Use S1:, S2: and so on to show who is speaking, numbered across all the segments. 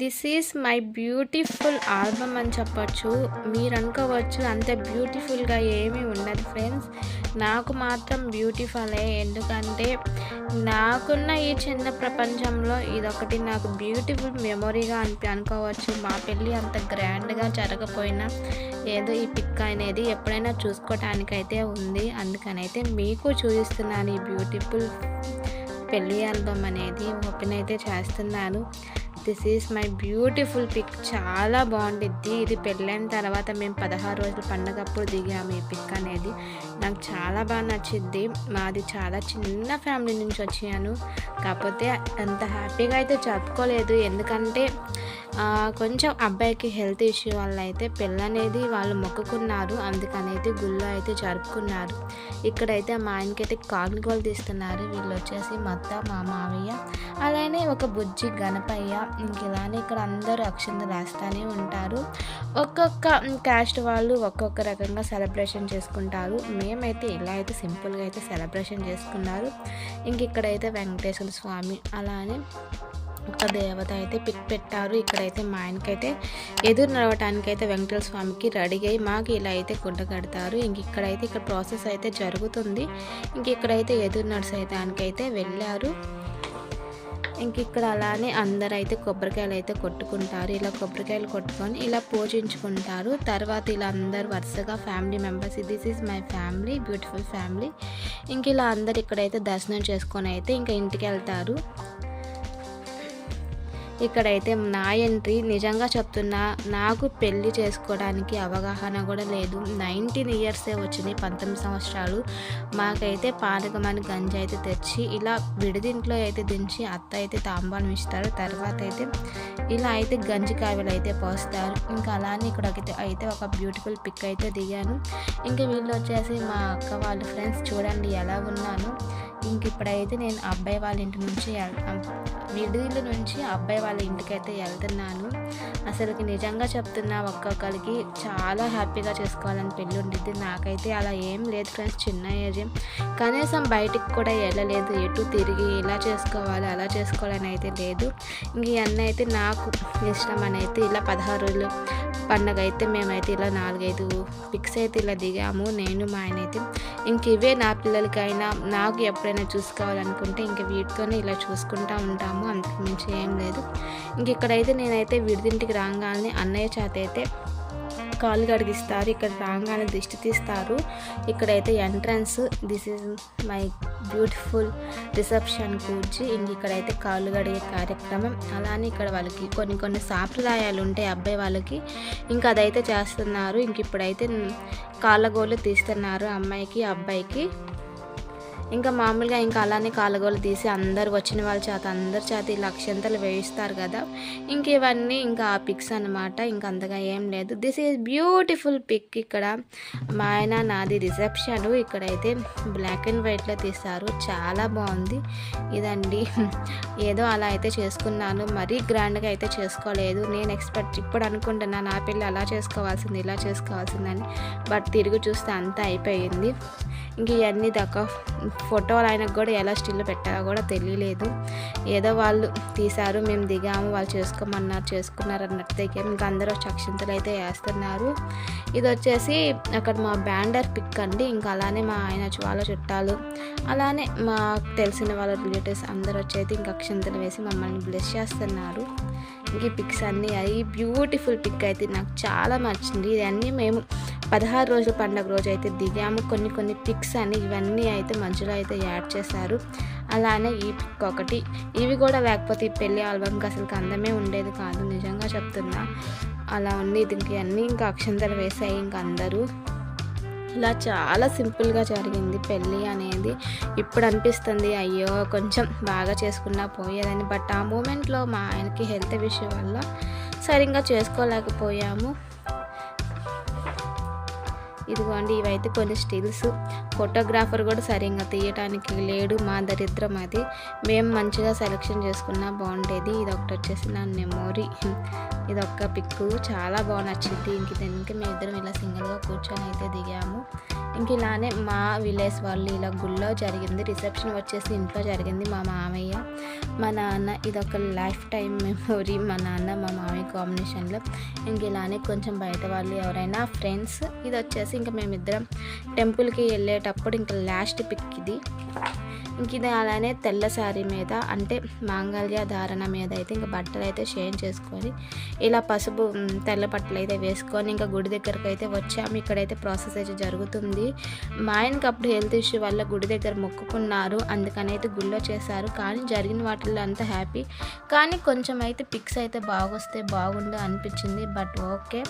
S1: This is my beautiful album అని చెప్పొచ్చు. మీరు అనుకోవచ్చు అంత బ్యూటిఫుల్గా ఏమీ ఉండదు ఫ్రెండ్స్ నాకు మాత్రం బ్యూటిఫులే ఎందుకంటే నాకున్న ఈ చిన్న ప్రపంచంలో ఇదొకటి నాకు బ్యూటిఫుల్ మెమొరీగా అనిపి అనుకోవచ్చు. మా పెళ్ళి అంత గ్రాండ్గా జరగపోయినా ఏదో ఈ పిక్ అనేది ఎప్పుడైనా చూసుకోవటానికైతే ఉంది. అందుకనైతే మీకు చూపిస్తున్నాను ఈ బ్యూటిఫుల్ పెళ్ళి ఆల్బమ్ అనేది. ఓపెన్ అయితే చేస్తున్నాను. This is my beautiful pic. చాలా బాగుండిద్ది. ఇది పెళ్ళైన తర్వాత మేము పదహారు రోజుల పండగప్పుడు దిగాము ఈ పిక్ అనేది. నాకు చాలా బాగా నచ్చింది మాది చాలా చిన్న ఫ్యామిలీ నుంచి వచ్చాను. కాకపోతే అంత హ్యాపీగా అయితే జరుపుకోలేదు. ఎందుకంటే కొంచెం అబ్బాయికి హెల్త్ ఇష్యూ వల్ల అయితే పెళ్ళి వాళ్ళు మొక్కుకున్నారు. అందుకనైతే గుళ్ళో అయితే జరుపుకున్నారు. ఇక్కడైతే మా ఆయనకి అయితే కానుకలు తీస్తున్నారు. వీళ్ళు వచ్చేసి మొత్తం మా మావయ్య అలానే ఒక బుజ్జి గణపయ్య ఇంక ఇలానే ఇక్కడ అందరూ అక్షంత రాస్తూనే ఉంటారు. ఒక్కొక్క క్యాస్ట్ వాళ్ళు ఒక్కొక్క రకంగా సెలబ్రేషన్ చేసుకుంటారు. మేమైతే ఇలా అయితే సింపుల్గా అయితే సెలబ్రేషన్ చేసుకున్నారు. ఇంక ఇక్కడైతే వెంకటేశ్వర స్వామి అలానే ఒక దేవత అయితే పిక్ పెట్టారు. ఇక్కడైతే మా ఆయనకైతే ఎదురు నడవటానికి అయితే వెంకటేశ్వర స్వామికి రెడీ అయ్యి మాకు ఇలా అయితే గుడ్డ కడతారు. ఇంక ఇక్కడైతే ఇక్కడ ప్రాసెస్ అయితే జరుగుతుంది. ఇంక ఇక్కడైతే ఎదురు నడిసేదానికైతే అయితే వెళ్ళారు. ఇంక ఇక్కడ అలానే అందరూ అయితే కొబ్బరికాయలు అయితే కొట్టుకుంటారు. ఇలా కొబ్బరికాయలు కొట్టుకొని ఇలా పూజించుకుంటారు. తర్వాత ఇలా అందరు వరుసగా family members this is my family beautiful family ఇంక ఇలా అందరు ఇక్కడైతే దర్శనం చేసుకొని అయితే ఇంకా ఇంటికి వెళ్తారు. ఇక్కడైతే నా ఎంట్రీ నిజంగా చెప్తున్నా నాకు పెళ్ళి చేసుకోవడానికి అవగాహన కూడా లేదు. నైన్టీన్ ఇయర్సే వచ్చినాయి పంతొమ్మిది సంవత్సరాలు. మాకైతే పానకమని గంజి అయితే తెచ్చి ఇలా విడిదింట్లో అయితే దించి అత్త అయితే తాంబాలం ఇస్తారు. తర్వాత అయితే ఇలా అయితే గంజి కాయలు అయితే పోస్తారు. ఇంకా అలానే ఇక్కడ అయితే ఒక బ్యూటిఫుల్ పిక్ అయితే దిగాను. ఇంకా వీళ్ళు వచ్చేసి మా అక్క వాళ్ళ ఫ్రెండ్స్ చూడండి ఎలా ఉన్నాను. ఇంక ఇప్పుడైతే నేను అబ్బాయి వాళ్ళ ఇంటి నుంచి వెళ్తాం నుంచి అబ్బాయి వాళ్ళ ఇంటికి అయితే వెళ్తున్నాను. అసలుకి నిజంగా చెప్తున్నా ఒక్కొక్కరికి చాలా హ్యాపీగా చేసుకోవాలని పెళ్ళి ఉండిద్ది. నాకైతే అలా ఏం లేదు ఫ్రెండ్స్ చిన్న ఏజ్. కనీసం బయటికి కూడా వెళ్ళలేదు. ఎటు తిరిగి ఇలా చేసుకోవాలి అలా చేసుకోవాలని అయితే లేదు. ఇంక ఇవన్నీ అయితే నాకు ఇష్టం ఇలా పదహారు రోజులు పండగ అయితే మేమైతే ఇలా నాలుగైదు పిక్స్ అయితే ఇలా దిగాము. నేను మా ఆయన అయితే ఇంక ఇవే నా పిల్లలకైనా నాకు ఎప్పుడైనా చూసుకోవాలనుకుంటే ఇంక వీటితోనే ఇలా చూసుకుంటా ఉంటాము. అంతకు మించి ఏం లేదు. ఇంక ఇక్కడైతే నేనైతే విడిదింటికి రాగానే అన్నయ్య చేత అయితే కాళ్ళు కడిగిస్తారు ఇక్కడ రాగానే దిష్టి తీస్తారు. ఇక్కడైతే entrance this is my beautiful reception కూర్చి ఇంక ఇక్కడైతే కాళ్ళు కడిగే కార్యక్రమం. అలానే ఇక్కడ వాళ్ళకి కొన్ని కొన్ని సాంప్రదాయాలు ఉంటాయి అబ్బాయి వాళ్ళకి ఇంకా అదైతే చేస్తున్నారు. ఇంక ఇప్పుడైతే కాళ్ళగోళ్ళు తీస్తున్నారు అమ్మాయికి అబ్బాయికి. ఇంకా మామూలుగా ఇంకా అలానే కాలగోలు తీసి అందరు వచ్చిన వాళ్ళ చేత అందరి చేత ఈ లక్షంతలు వేయిస్తారు కదా. ఇంక ఇవన్నీ ఇంకా ఆ పిక్స్ అనమాట ఇంకా అంతగా ఏం లేదు. దిస్ ఈజ్ బ్యూటిఫుల్ పిక్ ఇక్కడ. మా ఆయన నాది రిసెప్షన్ ఇక్కడైతే బ్లాక్ అండ్ వైట్లో తీస్తారు చాలా బాగుంది. ఇదండి. ఏదో అలా అయితే చేసుకున్నాను. మరీ గ్రాండ్గా అయితే చేసుకోలేదు. నేను ఎక్స్పెక్ట్ ఇప్పుడు అనుకుంటున్నా నా పెళ్ళి అలా చేసుకోవాల్సింది ఇలా చేసుకోవాల్సిందని. బట్ తిరిగి చూస్తే అంతా అయిపోయింది. ఇంక ఇవన్నీ దాకా ఫోటోలు ఆయనకు కూడా ఎలా స్టిల్ పెట్టాలో కూడా తెలియలేదు. ఏదో వాళ్ళు తీశారు మేము దిగాము వాళ్ళు చేసుకోమన్నారు చేసుకున్నారు అన్నట్టు ఇంకా అందరూ చక్షంతలు అయితే వేస్తున్నారు. ఇది వచ్చేసి అక్కడ మా బ్యాండర్ పిక్ అండి. ఇంకా అలానే మా ఆయన వాళ్ళ చుట్టాలు అలానే మా తెలిసిన వాళ్ళ రిలేటివ్స్ అందరూ వచ్చి అయితే ఇంకా అక్షంతలు వేసి మమ్మల్ని బ్లెస్ చేస్తున్నారు. ఇంక ఈ పిక్స్ అన్నీ అవి బ్యూటిఫుల్ పిక్ అయితే నాకు చాలా నచ్చింది. ఇది అన్నీ మేము పదహారు రోజుల పండగ రోజు అయితే దిగాము కొన్ని కొన్ని పిక్స్ అని ఇవన్నీ అయితే మధ్యలో అయితే యాడ్ చేశారు. అలానే ఈ పిక్ ఒకటి. ఇవి కూడా లేకపోతే ఈ పెళ్ళి ఆల్బమ్కి అసలు అందమే ఉండేది కాదు నిజంగా చెప్తున్నా. అలా ఉంది దీనికి అన్నీ ఇంకా అక్షంతలు వేసాయి ఇంక అందరూ. ఇలా చాలా సింపుల్గా జరిగింది పెళ్ళి అనేది. ఇప్పుడు అనిపిస్తుంది అయ్యో కొంచెం బాగా చేసుకున్నా పోయేదని. బట్ ఆ మూమెంట్లో మా ఆయనకి హెల్త్ విషయం వల్ల సరిగ్గా చేసుకోలేకపోయాము. ఇదిగోండి ఇవైతే కొన్ని స్టిల్స్. ఫోటోగ్రాఫర్ కూడా సరిగ్గా తీయటానికి లేడు మా దరిద్రం అది. మేము మంచిగా సెలెక్షన్ చేసుకున్నా బాగుండేది ఇది. ఒకటి వచ్చేసి నా మెమోరీ. ఇది పిక్ చాలా బాగా నచ్చింది. ఇంక దీనికి మేము ఇద్దరం ఇలా సింగిల్గా కూర్చొని అయితే దిగాము. ఇంక ఇలానే మా విలేజ్ వాళ్ళు ఇలా గుళ్ళో జరిగింది. రిసెప్షన్ వచ్చేసి ఇంట్లో జరిగింది మా మామయ్య. మా నాన్న ఇది ఒక లైఫ్ టైం మెమొరీ. మా నాన్న మా మామయ్య కాంబినేషన్లో. ఇంక ఇలానే కొంచెం బయట వాళ్ళు ఎవరైనా ఫ్రెండ్స్. ఇది వచ్చేసి ఇంకా మేమిద్దరం టెంపుల్కి వెళ్ళేటప్పుడు ఇంకా లాస్ట్ పిక్ ఇది. ఇంక ఇది అలానే తెల్ల శారీ మీద అంటే మాంగళ్య ధారణ మీద అయితే ఇంకా బట్టలు అయితే షేన్ చేసుకొని ఇలా పసుపు తెల్ల బట్టలు అయితే వేసుకొని ఇంకా గుడి దగ్గరకు అయితే వచ్చాము. ఇక్కడైతే ప్రాసెస్ అయితే జరుగుతుంది. మా ఆయనకి అప్పుడు హెల్త్ ఇష్యూ వల్ల గుడి దగ్గర మొక్కుకున్నారు. అందుకని అయితే గుళ్ళో చేశారు. కానీ జరిగిన వాటిల్లో అంతా హ్యాపీ. కానీ కొంచెం అయితే పిక్స్ అయితే బాగొస్తే బాగుండు అనిపించింది. But okay.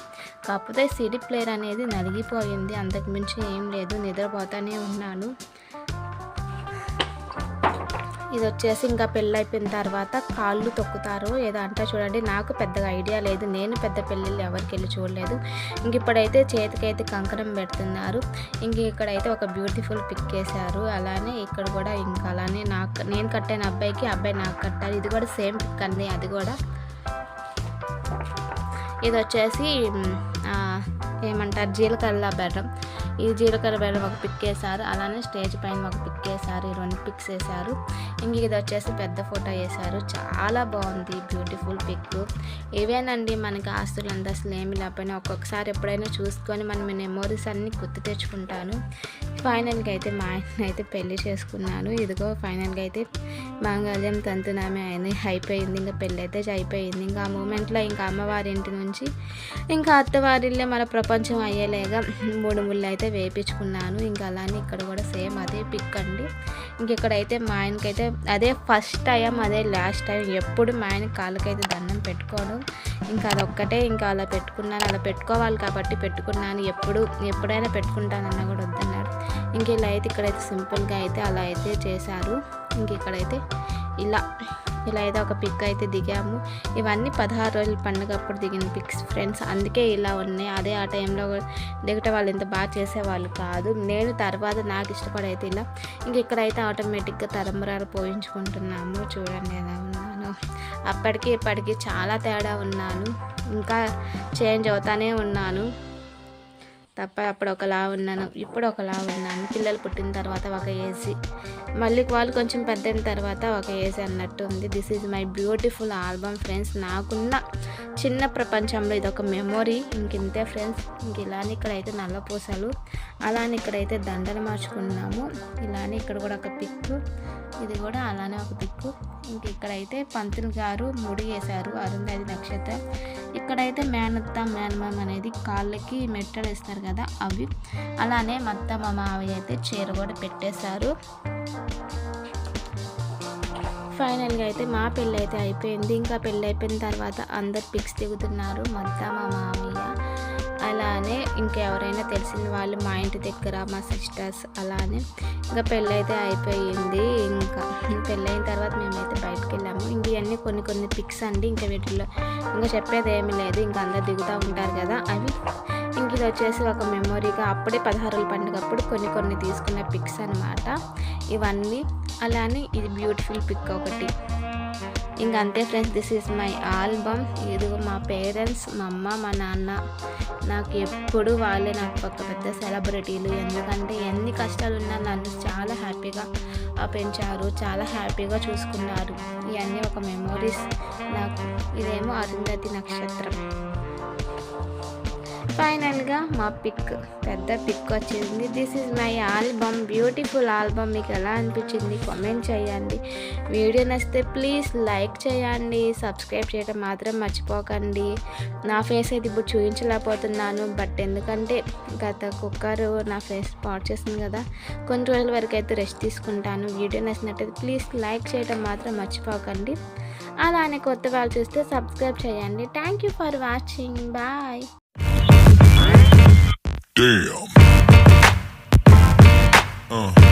S1: కాకపోతే సిడి ప్లేయర్ అనేది నలిగిపోయింది. అంతకుమించి ఏం లేదు. నిద్రపోతానే ఉన్నాను. ఇది వచ్చేసి ఇంకా పెళ్ళి అయిపోయిన తర్వాత కాళ్ళు తొక్కుతారు ఏదో అంటే చూడండి. నాకు పెద్దగా ఐడియా లేదు. నేను పెద్ద పెళ్ళిళ్ళు ఎవరికి వెళ్ళి చూడలేదు. ఇంక ఇప్పుడైతే చేతికైతే కంకణం పెడుతున్నారు. ఇంక ఇక్కడైతే ఒక బ్యూటిఫుల్ పిక్ వేశారు. అలానే ఇక్కడ కూడా ఇంకా అలానే నాకు నేను కట్టాను అబ్బాయికి అబ్బాయి నాకు కట్టారు. ఇది కూడా సేమ్ పిక్ అండి. అది కూడా. ఇది వచ్చేసి ఏమంటారు? జీలకర్ర బెల్లం. ఈ జీలకర్ర బెల్లం ఒక పిక్ వేశారు అలానే స్టేజ్ పైన ఒక పిక్ వేశారు ఈ రెండు పిక్స్ వేశారు. ఇంక ఇది వచ్చేసి పెద్ద ఫోటో వేశారు. చాలా బాగుంది బ్యూటిఫుల్ పిక్. ఇవేనండి మనకి ఆస్తులు అంతస్తులు ఏమి లేకపోయినా ఒక్కొక్కసారి ఎప్పుడైనా చూసుకొని మనం మెమోరీస్ అన్నీ గుర్తు తెచ్చుకుంటాను. ఫైనల్గా అయితే మా ఆయన అయితే పెళ్ళి చేసుకున్నాను. ఇదిగో ఫైనల్గా అయితే మాంగళ్యం తంతునామే అయిన అయిపోయింది. ఇంకా పెళ్ళి అయితే అయిపోయింది. ఇంకా ఆ మూమెంట్లో ఇంకా అమ్మవారి ఇంటి నుంచి ఇంకా అత్తవారిల్లే మన ప్రపంచం అయ్యేలేగా. మూడు ముళ్ళు అయితే వేపించుకున్నాను. ఇంకా అలానే ఇక్కడ కూడా సేమ్ అదే పిక్ అండి. ఇంకెక్కడైతే మా ఆయనకైతే అదే ఫస్ట్ టైం అదే లాస్ట్ టైం ఎప్పుడు మా ఆయన కాళ్ళకైతే దండం పెట్టుకోను. ఇంకా అదొక్కటే ఇంకా అలా పెట్టుకున్నాను. అలా పెట్టుకోవాలి కాబట్టి పెట్టుకున్నాను. ఎప్పుడు ఎప్పుడైనా పెట్టుకుంటానన్నా కూడా వద్దన్నాడు ఇంక ఇలా అయితే ఇక్కడైతే సింపుల్గా అయితే అలా అయితే చేశారు. ఇంక ఇక్కడైతే ఇలా ఇలా ఏదో ఒక పిక్ అయితే దిగాము. ఇవన్నీ పదహారు రోజుల పండుగ అప్పుడు దిగిన పిక్స్ ఫ్రెండ్స్. అందుకే ఇలా ఉన్నాయి. అదే ఆ టైంలో దిగటం వాళ్ళు ఇంత బాగా చేసేవాళ్ళు కాదు. నేను తర్వాత నాకు ఇష్టపడైతే ఇలా. ఇంక ఇక్కడైతే ఆటోమేటిక్గా తరంబరాలు పోయించుకుంటున్నాము. చూడండి ఎలా ఉన్నాను. అప్పటికి ఇప్పటికి చాలా తేడా ఉన్నాను. ఇంకా చేంజ్ అవుతానే ఉన్నాను. తప్ప అప్పుడు ఒకలా ఉన్నాను ఇప్పుడు ఒకలా ఉన్నాను. పిల్లలు పుట్టిన తర్వాత ఒక ఏసీ మళ్ళీ వాళ్ళు కొంచెం పెద్ద తర్వాత ఒక ఏసీ అన్నట్టు ఉంది this is my beautiful album friends నాకున్న చిన్న ప్రపంచంలో ఇది ఒక మెమొరీ ఇంకింతే ఫ్రెండ్స్ ఇంక ఇలానే ఇక్కడైతే నల్ల పూసలు అలానే ఇక్కడైతే దండలు మార్చుకున్నాము. ఇలానే ఇక్కడ కూడా ఒక పిక్ ఇది కూడా అలానే ఒక పిక్ ఇంక ఇక్కడైతే పంతులు గారు ముడి వేశారు అరుంధతి నక్షత్రం. ఇక్కడైతే మేనత్త మేనమామ అనేది కాళ్ళకి మెట్టలు వేస్తారు. కదా అవి. అలానే మత్త మా మావయ్య అయితే చీర కూడా పెట్టేశారు. ఫైనల్గా అయితే మా పెళ్ళి అయితే అయిపోయింది. ఇంకా పెళ్ళి అయిపోయిన తర్వాత అందరు పిక్స్ దిగుతున్నారు. మత్త మా మామయ్య. అలానే ఇంకెవరైనా తెలిసిన వాళ్ళు మా ఇంటి దగ్గర మా సిస్టర్స్ అలానే. ఇంకా పెళ్ళి అయితే అయిపోయింది. ఇంకా పెళ్ళైన తర్వాత మేమైతే బయటకు వెళ్ళాము. ఇంక ఇవన్నీ కొన్ని కొన్ని పిక్స్ అండి. ఇంకా వీటిలో ఇంకా చెప్పేది ఏమీ లేదు. ఇంకా అందరు దిగుతూ ఉంటారు కదా అవి. ఇంక ఇది వచ్చేసి ఒక మెమొరీగా అప్పుడే పదహారుల పండుగ అప్పుడు కొన్ని కొన్ని తీసుకున్న పిక్స్ అన్నమాట. ఇవన్నీ. అలానే ఇది బ్యూటిఫుల్ పిక్ ఒకటి. ఇంకా అంతే friends this is my album ఇదిగో మా పేరెంట్స్ మా అమ్మ మా నాన్న. నాకు ఎప్పుడు వాళ్ళే నాకు ఒక పెద్ద సెలబ్రిటీలు ఎందుకంటే ఎన్ని కష్టాలు ఉన్నా నన్ను చాలా హ్యాపీగా పెంచారు చాలా హ్యాపీగా చూసుకున్నారు. ఇవన్నీ ఒక మెమోరీస్ నాకు ఇదేమో అరుంధతి నక్షత్రం. ఫైనల్గా మా పిక్ పెద్ద పిక్ వచ్చింది. This is my album beautiful album మీకు ఎలా అనిపించింది? కామెంట్ చేయండి. వీడియో నచ్చితే ప్లీజ్ లైక్ చేయండి. సబ్స్క్రైబ్ చేయడం మాత్రం మర్చిపోకండి. నా ఫేస్ అయితే ఇప్పుడు చూపించలేకపోతున్నాను. బట్ ఎందుకంటే గత కుక్కర్ నా ఫేస్ పాట్ చేస్తుంది కదా. కొన్ని రోజుల వరకు అయితే రెస్ట్ తీసుకుంటాను. వీడియో నచ్చినట్టయితే ప్లీజ్ లైక్ చేయడం మాత్రం మర్చిపోకండి. అలానే కొత్త వాళ్ళు చూస్తే సబ్స్క్రైబ్ చేయండి. Thank you for watching bye
S2: Damn. Uh.